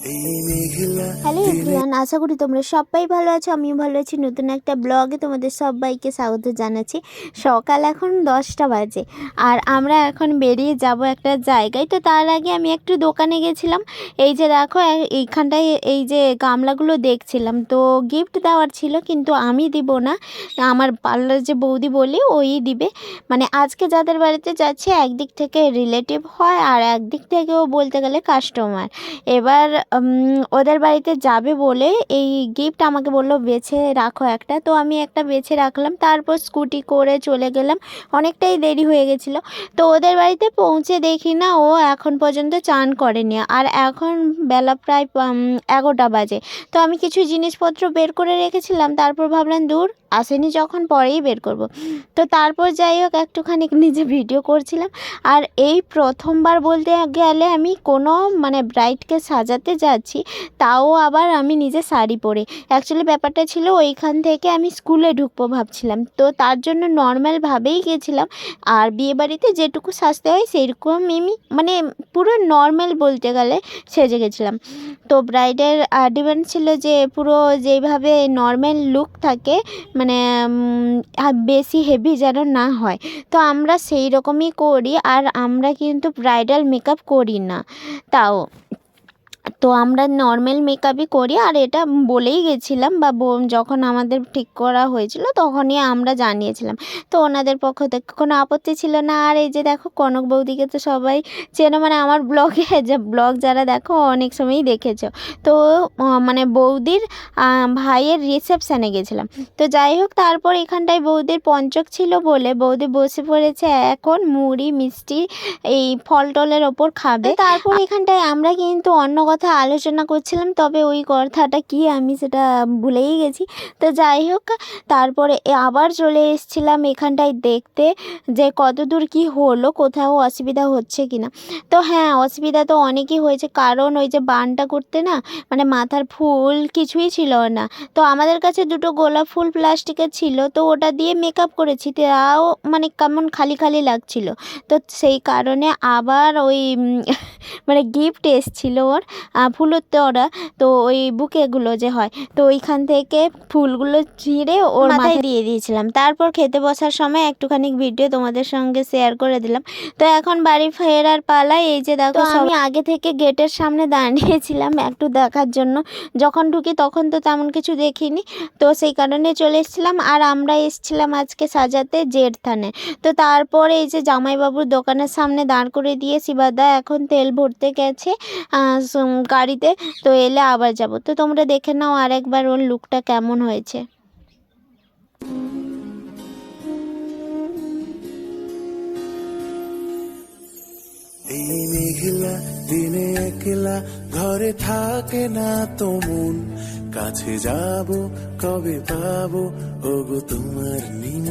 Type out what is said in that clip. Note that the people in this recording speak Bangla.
হ্যালো এভরিওয়ান, আশা করি তোমরা সবাই ভালো আছো, আমিও ভালো আছি। নতুন একটা ব্লগে তোমাদের সবাইকে স্বাগত জানাচ্ছি। সকাল এখন দশটা বাজে আর আমরা এখন বেরিয়ে যাব একটা জায়গায়। তো তার আগে আমি একটু দোকানে গেছিলাম। এই যে দেখো এইখানটায় এই যে গামলাগুলো দেখছিলাম। তো গিফট দেওয়ার ছিল, কিন্তু আমি দিব না। আমার পার্লার যে বৌদি বলি, ওই দিবে। মানে আজকে যাদের বাড়িতে যাচ্ছে, একদিক থেকে রিলেটিভ হয় আর একদিক থেকেও বলতে গেলে কাস্টমার এবার ওদের বাড়িতে যাবে বলে এই গিফট আমাকে বলল, বেছে রাখো একটা। তো আমি একটা বেছে রাখলাম, তারপর স্কুটি করে চলে গেলাম। অনেকটাই দেরি হয়ে গেছিল। তো ওদের বাড়িতে পৌঁছে দেখি না, ও এখন পর্যন্ত চান করেনি। আর এখন বেলা প্রায় এগারোটা বাজে। তো আমি কিছু জিনিসপত্র বের করে রেখেছিলাম, তারপর ভাবলাম, দূর আসেনি যখন পরেই বের করব। তো তারপর যাই হোক, একটুখানি নিজে ভিডিও করছিলাম। আর এই প্রথমবার বলতে গেলে আমি কোনো মানে ব্রাইডকে সাজাতে যাচ্ছি, তাও আবার আমি নিজে শাড়ি পরে। অ্যাকচুয়ালি ব্যাপারটা ছিল ওইখান থেকে আমি স্কুলে ঢুকবো ভাবছিলাম। তো তার জন্য নর্মালভাবেই গেছিলাম। আর বিয়েবাড়িতে যেটুকু সাজতে হয় সেইরকম আমি মানে পুরো নর্মাল বলতে গেলে সেজে গেছিলাম। তো ব্রাইডের ডিমান্ড ছিল যে পুরো যেইভাবে নর্মাল লুক থাকে মানে বেশি হেভি যেন না হয়। তো আমরা সেই রকমই করি আর আমরা কিন্তু ব্রাইডাল মেকআপ করি না। তাও তো আমরা নর্মাল মেকআপই করি আর এটা বলেই গেছিলাম বা যখন আমাদের ঠিক করা হয়েছিল তখনই আমরা জানিয়েছিলাম। তো ওনাদের পক্ষ থেকে কোনো আপত্তি ছিল না আর এই যে দেখো কনক বৌদিকে তো সবাই চেনো মানে আমার ব্লগে যে ব্লগ যারা দেখো অনেক সময়ই দেখেছ। তো মানে বৌদির ভাইয়ের রিসেপশানে গেছিলাম। তো যাই হোক তারপর এখানটায় বৌদির পঞ্চক ছিল বলে বৌদি বসে পড়েছে এখন মুড়ি মিষ্টি এই ফল টলের ওপর খাবে। তারপর এখানটায় আমরা কিন্তু অন্য কথা আলোচনা করছিলাম, তবে ওই কথাটা কি আমি সেটা ভুলেই গেছি। তো যাই হোক, তারপরে আবার চলে এসেছিলাম এখানটায় দেখতে যে কতদূর কি হলো, কোথাও অসুবিধা হচ্ছে কি না তো হ্যাঁ অসুবিধা তো অনেকই হয়েছে, কারণ ওই যে বানটা করতে না মানে মাথার ফুল কিছুই ছিল না। তো আমাদের কাছে দুটো গোলাপ ফুল প্লাস্টিকের ছিল, তো ওটা দিয়ে মেকআপ করেছি, তাও মানে কেমন খালি খালি লাগছিল। তো সেই কারণে আবার ওই মানে গিফট এসছিল ওর ফুলের তোড়া তো ওই বুকেগুলো যে হয় তো ওইখান থেকে ফুলগুলো ছিঁড়ে ওর মাথায় দিয়ে দিয়েছিলাম। তারপর খেতে বসার সময় একটুখানি ভিডিও তোমাদের সঙ্গে শেয়ার করে দিলাম। তো এখন বাড়ি ফেরার পালায় এই যে দেখো আমি আগে থেকে গেটের সামনে দাঁড়িয়েছিলাম একটু দেখার জন্য। যখন ঢুকি তখন তো তেমন কিছু দেখিনি। তো সেই কারণে চলে এসেছিলাম আর আমরা এসেছিলাম আজকে সাজাতে জেড থানে তো তারপরে এই যে জামাইবাবুর দোকানের সামনে দাঁড় করে দিয়ে শিবাদা এখন তেল ভরতে গেছে। গাড়িতে, তো এলে আবার যাব। তো তোমরা দেখে নাও আরেকবার ওর লুকটা কেমন হয়েছে। এই মেঘলা, দিনে একলা, ঘরে থাকে না তো মন। কাছে যাব, কবে পাবো, ওগো তোমার নিম